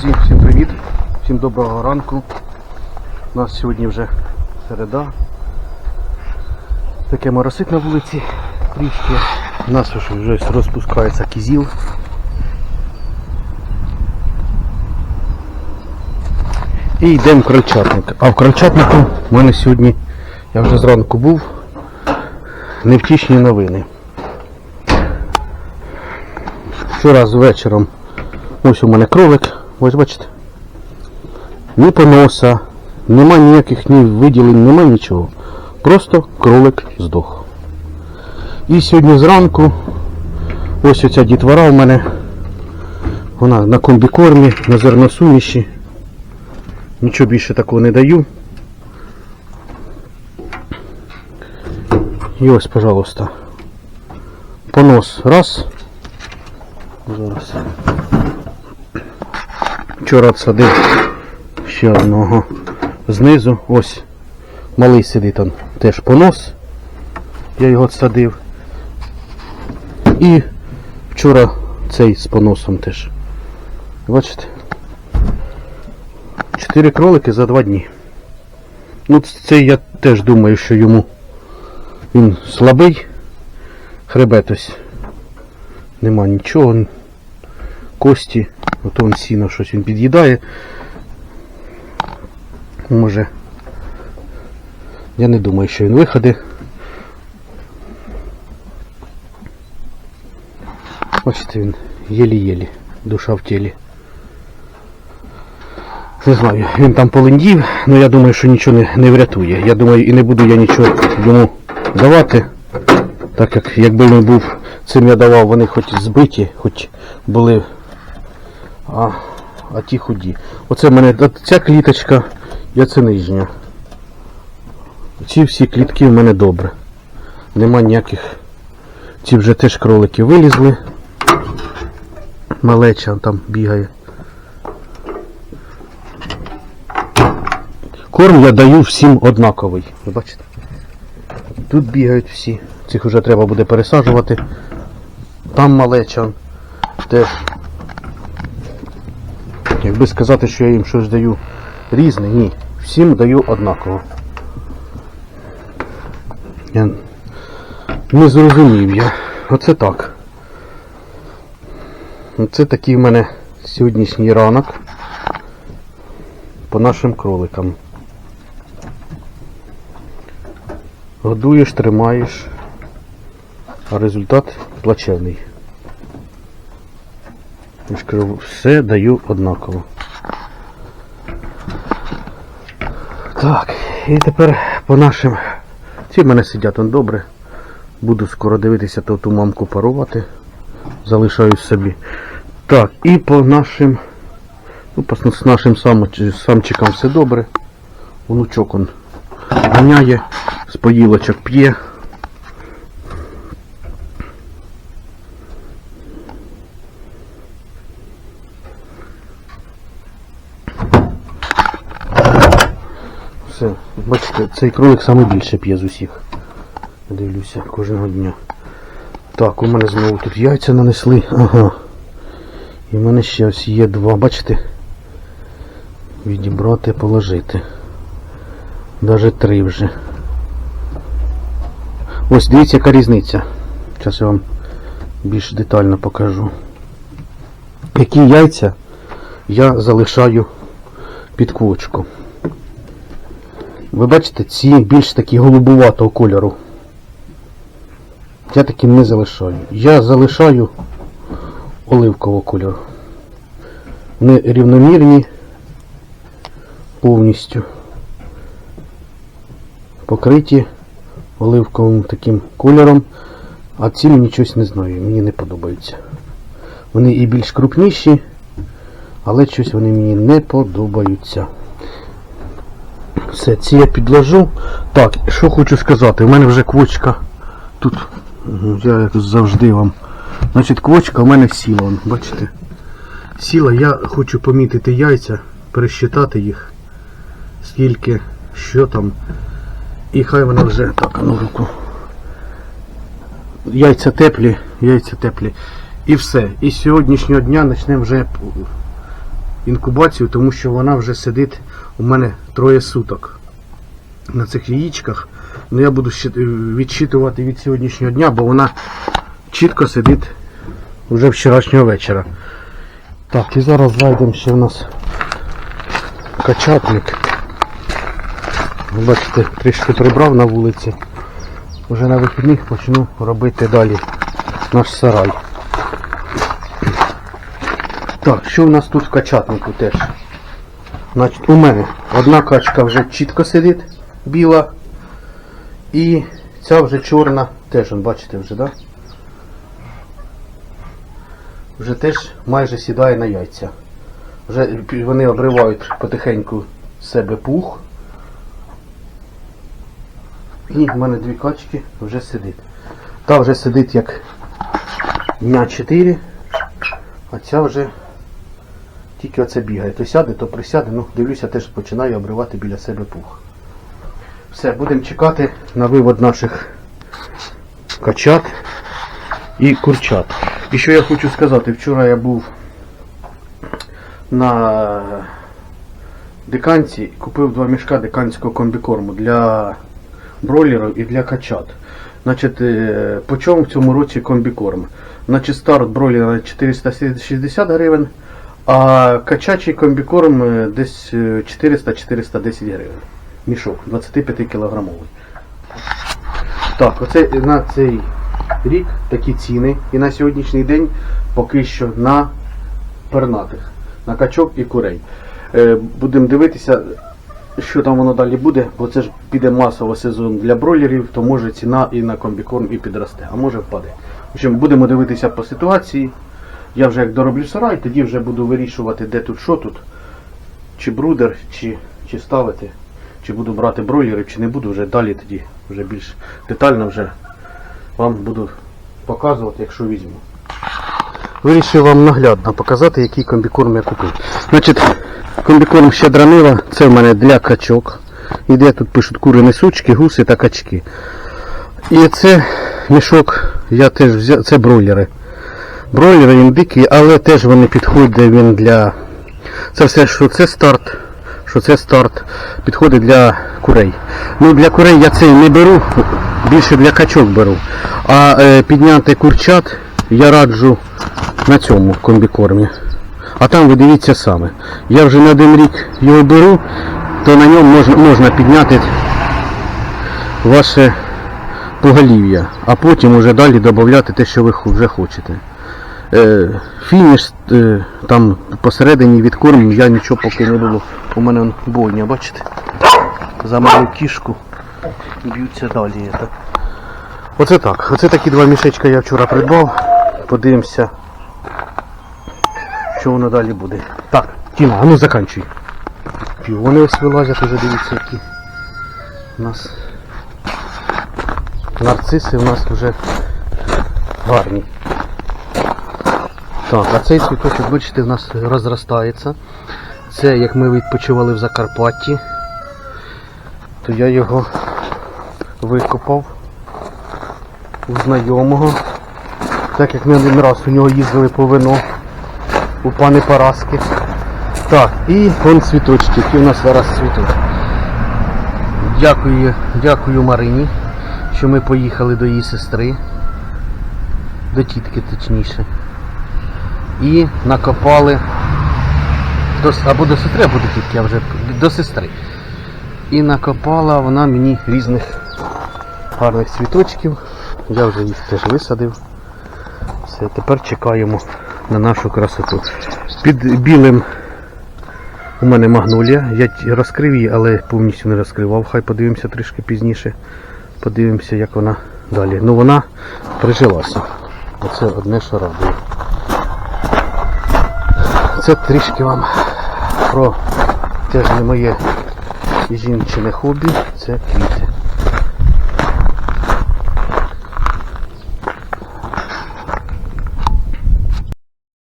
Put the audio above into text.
Друзі, всім привіт, всім доброго ранку. У нас сьогодні вже середа. Таке моросить на вулиці трішки. У нас вже, розпускається кізіл. І йдемо в крольчатник. А в крольчатнику в мене сьогодні, я вже зранку був, невтішні новини. Вчора з вечором ось у мене кролик, ось бачите. Ні поноса, нема ніяких ні виділень, нема нічого. Просто кролик здох. І сьогодні зранку ось оця дітвора у мене. Вона на комбікормі, на зерносуміші. Нічого більше такого не даю. І ось, пожалуйста. Понос раз. Зараз. Вчора садив ще одного знизу. Ось малий сидить там теж понос. Я його садив. І вчора цей з поносом теж. Бачите? Чотири кролики за два дні. Ну це я теж думаю, що йому він слабий. Хребет ось. Нема нічого. Кості. Ото він сіно щось він під'їдає. Може. Я не думаю, що він виходить. Бачите, він єлі-єлі. Душа в тілі. Не знаю, він там полендів, але я думаю, що нічого не, не врятує. Я думаю, і не буду я нічого йому давати. Так як якби він був, цим я давав, вони хоч збиті, хоч були. А, а ті худі. Оце в мене ця кліточка, я це нижня. Ці всі клітки в мене добре. Нема ніяких. Ці вже теж кролики вилізли. Малеча там бігає. Корм я даю всім однаковий. Ви бачите? Тут бігають всі. Цих вже треба буде пересаджувати. Там малеча теж. Якби сказати, що я їм щось даю різне, ні. Всім даю однаково. Я не зрозумів я. Оце так. Оце такий в мене сьогоднішній ранок по нашим кроликам. Годуєш, тримаєш, а результат плачевний. Кажу, все даю однаково. Так, і тепер по нашим. Ці в мене сидять он добре. Буду скоро дивитися то ту мамку парувати. Залишаю собі. Так, і по нашим. Ну, по, з нашим самчиком все добре. Внучок он ганяє, з поїлочок п'є. Все, бачите, цей кролик саме більше п'є з усіх. Дивлюся кожного дня. Так, у мене знову тут яйця нанесли. Ага. І в мене ще ось є два, бачите? Відібрати, положити. Даже три вже. Ось дивіться, яка різниця. Зараз я вам більш детально покажу. Які яйця я залишаю під квочку. Ви бачите, ці більш такі голубуватого кольору. Я таким не залишаю. Я залишаю оливкового кольору. Вони рівномірні повністю покриті оливковим таким кольором, а ці мені щось не знаю, мені не подобаються. Вони і більш крупніші, але щось вони мені не подобаються. Все, ці я підложу. Так, що хочу сказати, у мене вже квочка тут, я як завжди вам. Значить, квочка у мене сіла, бачите? Сіла, я хочу помітити яйця, пересчитати їх, скільки, що там. І хай вона вже так, ну руку. Яйця теплі, яйця теплі. І все. І з сьогоднішнього дня почнемо вже інкубацію, тому що вона вже сидить у мене троє суток на цих яєчках. Ну я буду відчитувати від сьогоднішнього дня, бо вона чітко сидить вже вчорашнього вечора. Так, і зараз зайдемо ще в нас качатник. Ви Бачите, трішки прибрав на вулиці. Вже на вихідних почну робити далі наш сарай. Так, що в нас тут в качатнику теж? Значить, у мене одна качка вже чітко сидить, біла. І ця вже чорна, теж, бачите вже, да? Вже теж майже сідає на яйця. Вже вони обривають потихеньку з себе пух. І в мене дві качки вже сидить. Та вже сидить як дня 4, а ця вже тільки оце бігає. То сяде, то присяде. Ну, дивлюся, теж починає обривати біля себе пух. Все, будемо чекати на вивод наших качат і курчат. І що я хочу сказати, вчора я був на диканці і купив два мішка диканського комбікорму для бройлерів і для качат. Значить, е, по чому в цьому році комбікорм? Значить, старт бройлера 460 гривень, а качачий комбікорм е, десь е, 400-410 гривень. Мішок 25 кілограмовий. Так, оце на цей рік такі ціни. І на сьогоднішній день поки що на пернатих, на качок і курей. Е, будемо дивитися, що там воно далі буде, бо це ж піде масово сезон для бройлерів, то може ціна і на комбікорм і підросте, а може впаде. В общем, будемо дивитися по ситуації. Я вже як дороблю сарай, тоді вже буду вирішувати, де тут що тут. Чи брудер, чи, чи ставити, чи буду брати бройлерів, чи не буду, вже далі тоді вже більш детально вже вам буду показувати, якщо візьму. Вирішив вам наглядно показати, який комбікорм я купив. Значить, комбікорм щедранила, це в мене для качок. Іде тут пишуть кури несучки, гуси та качки. І це мішок, я теж взяв, це бройлери. Бройлери він дикий, але теж вони підходять він для. Це все, що це старт, що це старт, підходить для курей. Ну для курей я цей не беру, більше для качок беру. А е, підняти курчат я раджу на цьому комбікормі. А там ви дивіться саме. Я вже на один рік його беру, то на ньому можна, можна підняти ваше поголів'я, а потім уже далі додати те, що ви вже хочете. Е, фініш е, там посередині від корму я нічого поки не було. У мене бойня, бачите? За малу кішку б'ються далі. Это. Оце так. Оце такі два мішечка я вчора придбав. Подивимося, що воно далі буде. Так, Тіна, а ну заканчуй. Пів. Вони ось вилазять уже дивіться які. У нас нарциси у нас вже гарні. Так, а цей цвіточок, бачите, у нас розростається. Це як ми відпочивали в Закарпатті, то я його викопав у знайомого. Так як ми один раз у нього їздили по вино у пани Параски. Так, і вон цвіточки, які у нас зараз цвітуть. Дякую, дякую Марині, що ми поїхали до її сестри, до тітки точніше. І накопали до, або до сестри, або до тітки, а вже до сестри. І накопала вона мені різних гарних цвіточків. Я вже їх теж висадив. Все, тепер чекаємо на нашу красоту. Під білим у мене магнолія. Я розкрив її, але повністю не розкривав. Хай подивимося трішки пізніше. Подивимося, як вона далі. Ну вона прижилася. Оце одне, що радує. Це трішки вам про теж не моє жінчине хобі. Це квіти.